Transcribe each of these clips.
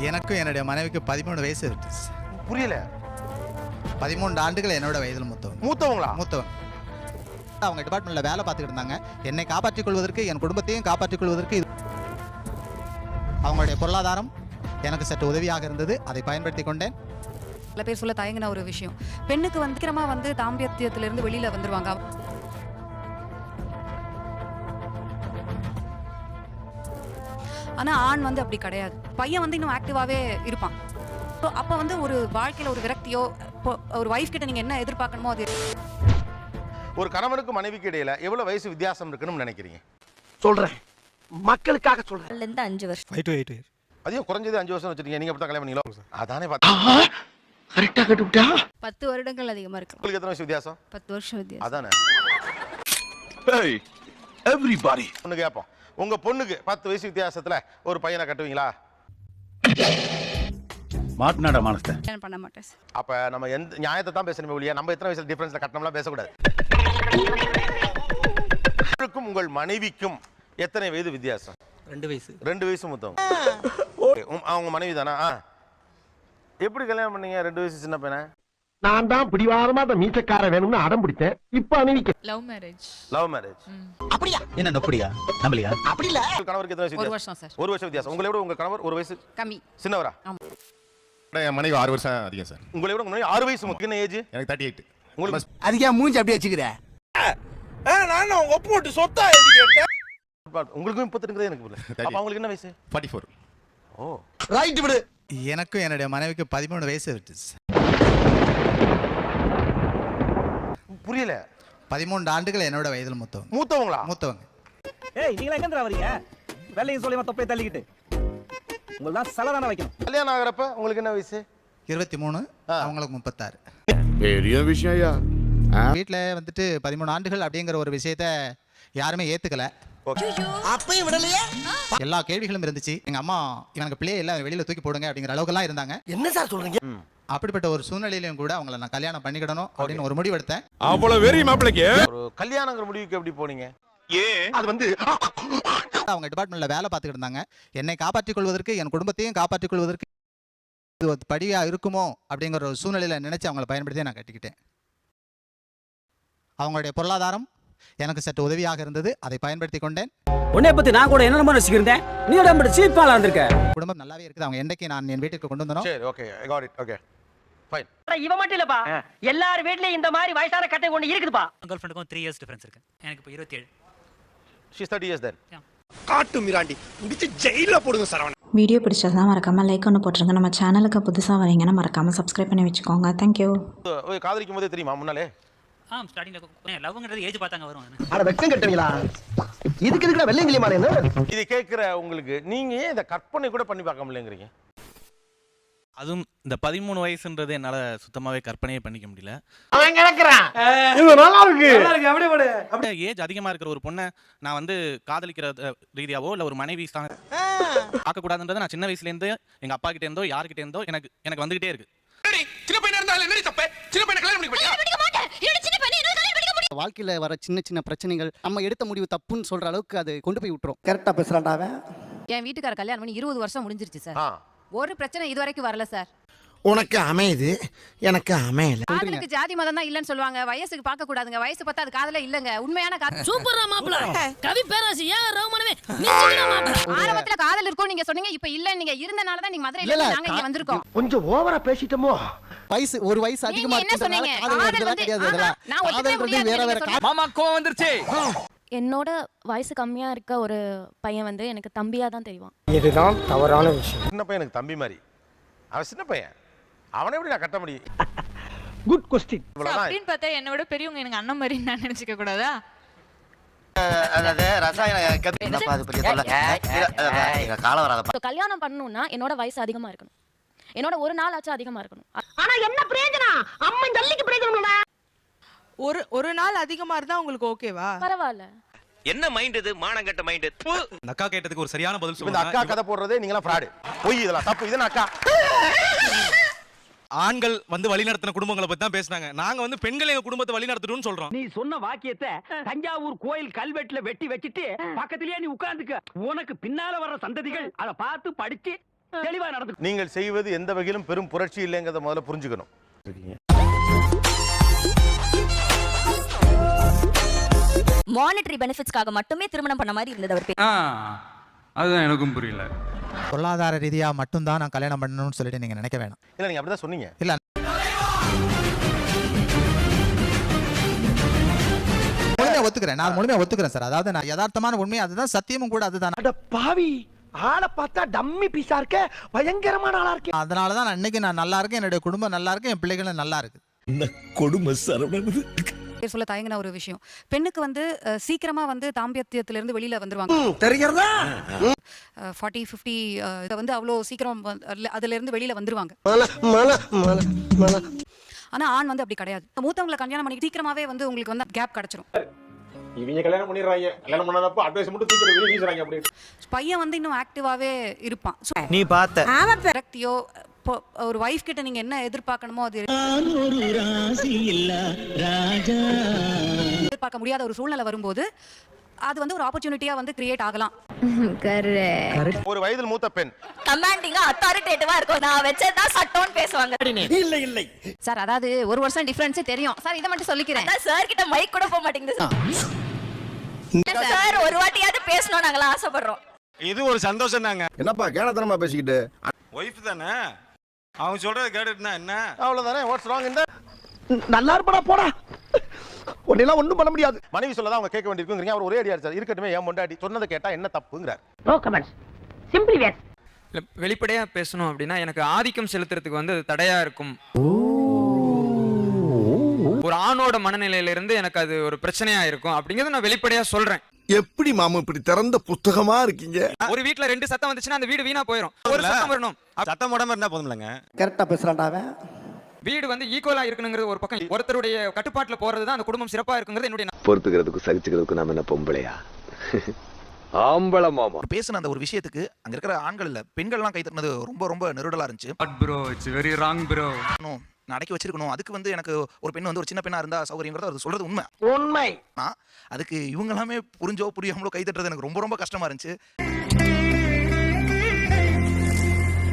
எனக்கும் என்னுடைய மனைவிக்கு பதிமூணு வயசு இருக்கு. புரியல. பதிமூன்று ஆண்டுகள் என்னோட வயதில் மூத்தவங்க. மூத்தவங்களா? மூத்தவங்க. அவங்க டிபார்ட்மெண்ட்ல வேலை பார்த்துக்கிட்டு இருந்தாங்க. என்னை காப்பாற்றிக் கொள்வதற்கு என் குடும்பத்தையும் காப்பாற்றிக் கொள்வதற்கு இது- அவங்களுடைய பொருளாதாரம் எனக்கு சற்று உதவியாக இருந்தது. அதை பயன்படுத்தி கொண்டேன். சில பேர் சொல்ல தயங்கின ஒரு விஷயம். பெண்ணுக்கு வந்து வந்து தாம்பத்தியத்திலிருந்து வெளியில வந்துருவாங்க. ஆனா ஆண் வந்து அப்படி கிடையாது. பையன் வந்து இன்னும் ஆக்டிவாவே இருப்பான். ஸோ அப்போ வந்து ஒரு வாழ்க்கையில ஒரு விரக்தியோ இப்போ ஒரு வைஃப் கிட்ட நீங்க என்ன எதிர்பார்க்கணுமோ அது ஒரு கணவனுக்கு மனைவிக்கு இடையில எவ்வளவு வயசு வித்தியாசம் இருக்குன்னு நினைக்கிறீங்க? சொல்றேன். மக்களுக்காக சொல்றேன். இருந்து அஞ்சு வருஷம். ஃபைவ் டு எயிட் இயர் அதையும் குறைஞ்சது அஞ்சு வருஷம் வச்சிருக்கீங்க நீங்க அப்படி கல்யாணம் பண்ணீங்களோ அதானே பார்த்தேன் கரெக்டா கட்டுவிட்டா பத்து வருடங்கள் அதிகமா இருக்கலாம். உங்களுக்கு எத்தனை வயசு வித்தியாசம்? பத்து வருஷம் வித்தியாசம். அதானே. எவ்ரிபாடி பொண்ணு கேட்போம் உங்க பொண்ணுக்கு பத்து வயசு வித்தியாசத்துல ஒரு பையனை கட்டுவீங்களா? மாட்டினாடா மானஸ்த. கல்யாணம் பண்ண மாட்டேன் சார். அப்ப நம்ம எந்த நியாயத்தை தான் பேசணுமே ஒழிய நம்ம எத்தனை வயசுல டிஃபரன்ஸ்ல கட்டணம்லாம் பேசக்கூடாது. உங்களுக்கும் உங்கள் மனைவிக்கும் எத்தனை வயது வித்தியாசம்? ரெண்டு வயசு. ரெண்டு வயசு மொத்தம் அவங்க மனைவி தானா ஆ. எப்படி கல்யாணம் பண்ணீங்க? ரெண்டு வயசு சின்ன பையனை? நான் தான் பிடிவாதமா அந்த மீசக்கார வேணும்னு அடம் பிடிச்சேன் இப்ப அணிவிக்க லவ் மேரேஜ் லவ் மேரேஜ் என்ன நொப்படியா? நம்பலையா? உங்க கணவருக்கு எத்தனை வயசு ஒரு வித்தியாசம்? வருஷம் சார். ஒரு வருஷம் வித்தியாசம். உங்களை விட உங்க கணவர் ஒரு வயசு கம்மி. சின்னவரா? என் மனைவி ஆறு வருஷம் அதிகம் சார். உங்களை விட உங்க மனைவி ஆறு வயசு முக்கிய என்ன ஏஜ் எனக்கு தேர்ட்டி எயிட் உங்களுக்கு அதுக்கே மூஞ்சி அப்படியே வச்சுக்கிற? உங்களுக்கும் முப்பத்தி எனக்கு புரியல. அப்ப அவங்களுக்கு என்ன வயசு? ஃபார்ட்டி ஃபோர் ஓ. ரைட் விடு. எனக்கும் என்னுடைய மனைவிக்கு பதிமூணு வயசு இருக்கு சார். புரியல. பதிமூன்று ஆண்டுகள் என்னோட வயதில் மூத்தவங்க. மூத்தவங்களா? மூத்தவங்க. ஏய் நீங்க எங்க வரீங்க? வெள்ளையும் சொல்லி தொப்பை தள்ளிக்கிட்டு? உங்களுக்கு தான் சலை தானே வைக்கணும். கல்யாணம் ஆகுறப்ப உங்களுக்கு என்ன வயசு? இருபத்தி மூணு ஆ. அவங்களுக்கு முப்பத்தாறு. பெரிய விஷயம் ஐயா. வீட்டில் வந்துட்டு பதிமூணு ஆண்டுகள் அப்படிங்கிற ஒரு விஷயத்த யாருமே ஏத்துக்கல. அப்பயும் விடலையே? எல்லா கேள்விகளும் இருந்துச்சு. எங்க அம்மா இவனுக்கு பிள்ளைய எல்லாம் வெளியில தூக்கி போடுங்க அப்படிங்கிற அளவுக்குலாம் இருந்தாங்க. என்ன சார் சொல்றீங்க? அப்படிப்பட்ட ஒரு சூழ்நிலையிலும் கூட அவங்கள நான் கல்யாணம் பண்ணிக்கிடணும் அப்படின்னு ஒரு முடிவு எடுத்தேன் அவ்வளவு வெறி மாப்பிளைக்கு ஒரு கல்யாணங்கிற முடிவுக்கு எப்படி போனீங்க? அது வந்து அவங்க டிபார்ட்மெண்ட்ல வேலை பார்த்துக்கிட்டு இருந்தாங்க. என்னை காப்பாற்றிக் கொள்வதற்கு என் குடும்பத்தையும் காப்பாற்றிக் கொள்வதற்கு இது ஒரு படியா இருக்குமோ அப்படிங்கிற ஒரு சூழ்நிலையில நினைச்சு அவங்கள பயன்படுத்தி நான் கட்டிக்கிட்டேன். அவங்களுடைய பொருளாதாரம் எனக்கு சற்று உதவியாக இருந்தது. அதை பயன்படுத்தி கொண்டேன். உன்னை பத்தி நான் கூட என்ன வச்சுக்கிறேன் நீ உடம்பு சீப்பாலா இருந்திருக்க. குடும்பம் நல்லாவே இருக்குது. அவங்க என்னைக்கு நான் என் வீட்டுக்கு கொண்டு வந்தனோ சரி okay I got it okay fine இவ மட்டும் இல்லப்பா. எல்லார் வீட்லயும் இந்த மாதிரி வயசான கட்டை ஒண்ணு இருக்குதுப்பா. கேர்ள் ஃப்ரெண்டுக்கும் த்ரீ இயர்ஸ் டிஃபரன்ஸ் இருக்கு. எனக்கு இப்போ இருபத்தி ஏழு ஷீஸ் தேர்ட்டி இயர்ஸ் தென் காட்டு மிராண்டி. முடிச்சு ஜெயில போடுங்க சரவணன் வீடியோ பிடிச்சதுனா மறக்காமல் லைக் ஒன்று போட்டுருங்க. நம்ம சேனலுக்கு புதுசாக வரீங்கன்னா மறக்காமல் சப்ஸ்கிரைப் பண்ணி வச்சுக்கோங்க. தேங்க்யூ காதலிக்கும் போதே தெரியுமா முன்னாலே? ஆ ஸ்டார்டிங்ல லவ்ங்கிறது ஏஜ் பார்த்தாங்க வரும் அட வெக்கம் கட்டுவீங்களா? இதுக்கு எதுக்குடா வெள்ளையங்கிலி மாறேன்னு இது கேட்குற உங்களுக்கு நீங்க ஏன் இதை கற்பனை கூட பண்ணி பார்க்க முடியலங்கிறீங்க? அதுவும் இந்த பதிமூணு வயசுன்றது என்னால சுத்தமாவே கற்பனையே பண்ணிக்க முடியல. அவன் கிடக்குறான். இது நல்லா இருக்கு. ஏஜ் அதிகமா இருக்கிற ஒரு பொண்ணை நான் வந்து காதலிக்கிற ரீதியாவோ இல்ல ஒரு மனைவி ஸ்தான பார்க்க கூடாதுன்றதை நான் சின்ன வயசுல இருந்து எங்க அப்பா கிட்ட இருந்தோ யார்கிட்ட இருந்தோ எனக்கு எனக்கு வந்துகிட்டே இருக்கு. சின்ன பையனா இருந்தாலும் என்ன தப்பு? சின்ன பையனை கல்யாணம் பண்ணி வாழ்க்கையில வர சின்ன சின்ன பிரச்சனைகள் நம்ம எடுத்த முடிவு தப்புன்னு சொல்ற அளவுக்கு அது கொண்டு போய் விட்டுரும். கரெக்டா பேசுறான்டா அவன். என் வீட்டுக்கார கல்யாணம் பண்ணி இருபது வருஷம் முடிஞ்சிருச்சு சார். ஒரு பிரச்சனை இது வரைக்கும் வரல சார். உனக்கு அமையுது எனக்கு அமையல. காதலுக்கு ஜாதி மதம் தான் இல்லன்னு சொல்லுவாங்க. வயசுக்கு பார்க்க கூடாதுங்க. வயசு பார்த்தா அது காதல இல்லங்க. உண்மையான காதல் சூப்பரா மாப்பிள. கவி பேராசி ஏன் ரகுமானவே ஆரம்பத்துல காதல் இருக்கும் நீங்க சொன்னீங்க. இப்ப இல்ல நீங்க இருந்தனால தான் நீங்க மதுரையில நாங்க இங்க வந்திருக்கோம். கொஞ்சம் ஓவரா பேசிட்டோமோ? வயசு ஒரு வயசு அதிகமா இதெல்லாம் நான் ஒத்துக்கவே முடியாது. மாமா கோவம் வந்துருச்சு. என்னோட வயசு கம்மியா இருக்க ஒரு பையன் வந்து எனக்கு தம்பியா தான் தெரியும் இதுதான் தவறான விஷயம். சின்ன பையன் எனக்கு தம்பி மாதிரி. அவன் சின்ன பையன். அவனை எப்படி நான் கட்ட முடியும்? குட் கொஸ்டின் இவ்வளவுதான். பார்த்தா என்னை விட பெரியவங்க எனக்கு அண்ணன் மாதிரி நான் நினைச்சுக்க கூடாதா? கல்யாணம் பண்ணணும்னா என்னோட வயசு அதிகமா இருக்கணும். என்னோட ஒரு நாள் ஆச்சும் அதிகமா இருக்கணும். ஆனா என்ன பிரயோஜனம்? அம்மன் ஜல்லிக்கு பிரயோஜனம் ஒரு ஒரு நாள் அதிகமா இருந்தா உங்களுக்கு ஓகேவா பரவாயில்ல. என்ன மைண்ட் இது? மானங்கட்ட மைண்ட் இந்த அக்கா கேட்டதுக்கு ஒரு சரியான பதில் இந்த அக்கா கதை போடுறதே நீங்களாம் ஃப்ராடு பொய் இதெல்லாம். தப்பு. இதுன்னு அக்கா? ஆண்கள் வந்து வழிநடத்தின குடும்பங்களை பத்தி தான் பேசுனாங்க நாங்க வந்து பெண்கள் எங்க குடும்பத்தை வழிநடத்தணும்னு சொல்றோம். நீ சொன்ன வாக்கியத்தை தஞ்சாவூர் கோயில் கல்வெட்டுல வெட்டி வச்சிட்டு பக்கத்திலேயே நீ உட்கார்ந்துக்க. உனக்கு பின்னால வர்ற சந்ததிகள் அத பார்த்து படிச்சு தெளிவா நடந்து நீங்கள் செய்வது எந்த வகையிலும் பெரும் புரட்சி இல்லைங்கிறத முதல்ல புரிஞ்சுக்கணும். மானிட்டரி பெனிஃபிட்ஸ்க்காக மட்டுமே திருமணம் பண்ண மாதிரி இருந்தது அவர் அதுதான் எனக்கும் புரியல. பொருளாதார ரீதியாக மட்டும்தான் நான் கல்யாணம் பண்ணணும்னு சொல்லிட்டு நீங்கள் நினைக்க வேணாம். இல்ல நீங்க அப்படிதான் சொன்னீங்க. முழுமையாக ஒத்துக்கிறேன். நான் முழுமையாக ஒத்துக்கிறேன் சார். அதாவது நான் யதார்த்தமான உண்மை அதுதான் சத்தியமும் கூட அதுதான். அட பாவி ஆளை பார்த்தா டம்மி பீஸா இருக்க பயங்கரமான ஆளா இருக்கே. அதனால தான் நான் இன்னைக்கு நான் நல்லா இருக்கேன் என்னுடைய குடும்பம் நல்லா இருக்கு என் பிள்ளைகளும் நல்லா இருக்கு கொடுமை சரவணன் பேர் சொல்ல தயங்கின ஒரு விஷயம். பெண்ணுக்கு வந்து சீக்கிரமா வந்து தாம்பத்தியத்துல இருந்து வெளியில வந்துருவாங்க. தெரிகிறதா? ஃபார்ட்டி ஃபிஃப்டி இதை வந்து அவ்வளோ சீக்கிரம் அதுல- இருந்து வெளியில வந்துருவாங்க. ஆனா ஆண் வந்து அப்படி கிடையாது. மூத்தவங்களை கல்யாணம் பண்ணி சீக்கிரமாவே வந்து உங்களுக்கு வந்து கேப் கிடைச்சிரும். இவங்க கல்யாணம் பண்ணிடுறாங்க. கல்யாணம் பண்ணாதப்ப அட்வைஸ் மட்டும் தூக்கி வீசுறாங்க அப்படி பையன் வந்து இன்னும் ஆக்டிவாவே இருப்பான். நீ பார்த்த. விரக்தியோ இப்போ ஒரு வைஃப் கிட்ட நீங்க என்ன எதிர்பார்க்கணுமோ அது எதிர்பார்க்க முடியாத ஒரு சூழ்நிலை வரும்போது அது வந்து ஒரு ஆப்பர்ச்சுனிட்டியா வந்து கிரியேட் ஆகலாம். ஒரு வயதில் மூத்த பெண். கமாண்டிங்கா அத்தாரிட்டேட்டிவா இருக்கும். நான் வச்சதுதான் சட்டம்னு பேசுவாங்க. இல்ல இல்லை. சார் அதாவது ஒரு வருஷம் டிஃபரன்ஸ் தெரியும். சார் இதை மட்டும் சொல்லிக்கிறேன். சார் கிட்ட மைக் கூட போக மாட்டேங்குது. சார் ஒரு வாட்டியாவது பேசணும் நாங்களாம் ஆசைப்படுறோம். இது ஒரு சந்தோஷம் தாங்க என்னப்பா கேனத்தனமா பேசிக்கிட்டு? ஒய்ஃப் தானே? அவங்க சொல்றத கேட்டுட்டுனா என்ன? அவ்வளவுதானே வாட்ஸ் ராங் இந்த நல்லா இருப்படா போடா. உன்னெல்லாம் ஒண்ணும் பண்ண முடியாது. மனைவி சொல்லதான் அவங்க கேட்க வேண்டியிருக்குங்கிறீங்க. அவர் ஒரே அடியா சார் இருக்கட்டுமே ஏன் பொண்டாட்டி சொன்னதை கேட்டா என்ன தப்புங்கிறார். நோ கமெண்ட்ஸ் சிம்பிளி வேஸ் வெளிப்படையா பேசணும் அப்படின்னா எனக்கு ஆதிக்கம் செலுத்துறதுக்கு வந்து அது தடையா இருக்கும். ஒரு ஆணோட மனநிலையில இருந்து எனக்கு அது ஒரு பிரச்சனையா இருக்கும். அப்படிங்கறத நான் வெளிப்படையா சொல்றேன். எப்படி மாமா இப்படி திறந்த புஸ்தகமா இருக்கீங்க? ஒரு வீட்ல ரெண்டு சத்தம் வந்துச்சுன்னா அந்த வீடு வீணா போயிடும் ஒரு சத்தம் வரணும். சட்டம் போடாம இருந்தா போதும்லங்க. கரெக்டா பேசுறான்டா அவன். வீடு வந்து ஈக்குவலா இருக்கணுங்கிறது ஒரு பக்கம். ஒருத்தருடைய கட்டுப்பாட்டுல போறது தான் அந்த குடும்பம் சிறப்பா இருக்குங்கிறது என்னுடைய பொறுத்துக்கிறதுக்கும் சகிச்சுக்கிறதுக்கும் நாம என்ன பொம்பளையா? ஆம்பளை மாமா. பேசின அந்த ஒரு விஷயத்துக்கு அங்க இருக்கிற ஆண்கள் இல்ல பெண்கள்லாம் கை தட்டினது ரொம்ப ரொம்ப நெருடலா இருந்துச்சு. Bro it's very wrong bro நான் அடக்கி வச்சிருக்கணும். அதுக்கு வந்து எனக்கு ஒரு பெண் வந்து ஒரு சின்ன பெண்ணா இருந்தா சௌகரியங்கிறது அவர் சொல்றது உண்மை. உண்மை. அதுக்கு இவங்க எல்லாமே புரிஞ்சோ புரியாமலோ கை தட்டுறது எனக்கு ரொம்ப ரொம்ப கஷ்டமா இருந்துச்சு.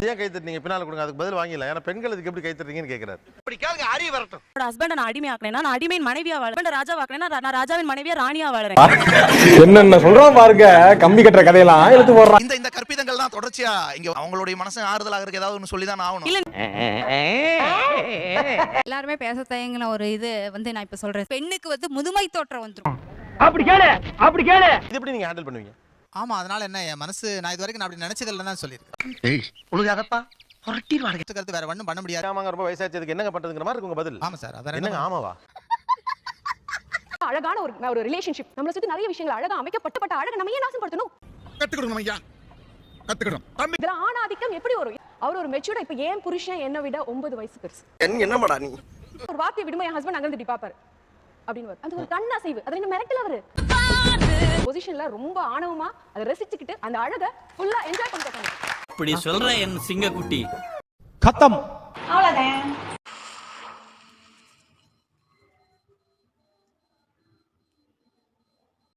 ஏன் கை தட்டுனீங்க? பின்னால கொடுங்க அதுக்கு பதில் வாங்கிடலாம். ஏன்னா பெண்கள் இதுக்கு எப்படி கை தட்டுறீங்கன்னு கேட்கிறாரு இப்படி கேளுங்க அறிவு வரட்டும். என்னோட ஹஸ்பண்ட நான் அடிமை ஆக்கினேன்னா நான் அடிமையின் மனைவியா வாழ ராஜா வாக்கினேன்னா நான் ராஜாவின் மனைவியா ராணியா வாழறேன். என்னென்ன சொல்றான் பாருங்க. கம்பி கட்டுற கதையெல்லாம் எடுத்து போடுறான் இந்த இந்த கற்பிதங்கள் தான் தொடர்ச்சியா இங்க அவங்களுடைய மனசு ஆறுதலாக இருக்க ஏதாவது ஒன்று சொல்லி தான் ஆகணும் எல்லாருமே பேச தயங்கின ஒரு இது வந்து நான் இப்ப சொல்றேன். பெண்ணுக்கு வந்து முதுமை தோற்றம் வந்துரும். அப்படி கேளு அப்படி கேளு. இது எப்படி நீங்க ஹேண்டில் பண்ணுவீங்க? ஆமா அதனால என்ன என் மனசு நான் இது வரைக்கும் நான் அப்படி நினைச்சதில்லை தான் சொல்லியிருக்கேன் கருத்து வேற ஒன்றும் பண்ண முடியாது. ஆமாங்க ரொம்ப வயசாச்சதுக்கு என்னங்க பண்றதுங்கிற மாதிரி உங்க பதில். ஆமா சார் அதான் என்னங்க ஆமாவா? அழகான ஒரு ஒரு ரிலேஷன்ஷிப் நம்மளை சுத்தி நிறைய விஷயங்கள் அழகா அமைக்கப்பட்டப்பட்ட அழகை நம்ம ஏன் நாசப்படுத்தணும்? கத்துக்கணும் ஐயா. கத்துக்கணும் தம்பி. இதுல ஆணாதிக்கம் எப்படி வரும்? அவர் ஒரு மெச்சூர்டா இப்ப ஏன் புருஷன் என்ன விட ஒன்பது வயசு பெருசு? என்னமாடா நீ? ஒரு வார்த்தை விடுமா என் ஹஸ்பண்ட் அங்க இப்படி பாப்பாரு அப்படின்னு. அது ஒரு கண்ணா செய்வு அது என்ன மிரட்டல அவரு. பொசிஷன்ல ரொம்ப ஆணவமா அதை ரசிச்சுக்கிட்டு அந்த அழகை ஃபுல்லா என்ஜாய் பண்ணிட்டு இப்படி சொல்ற என் சிங்கக்குட்டி. கத்தம். அவ்வளவுதான்.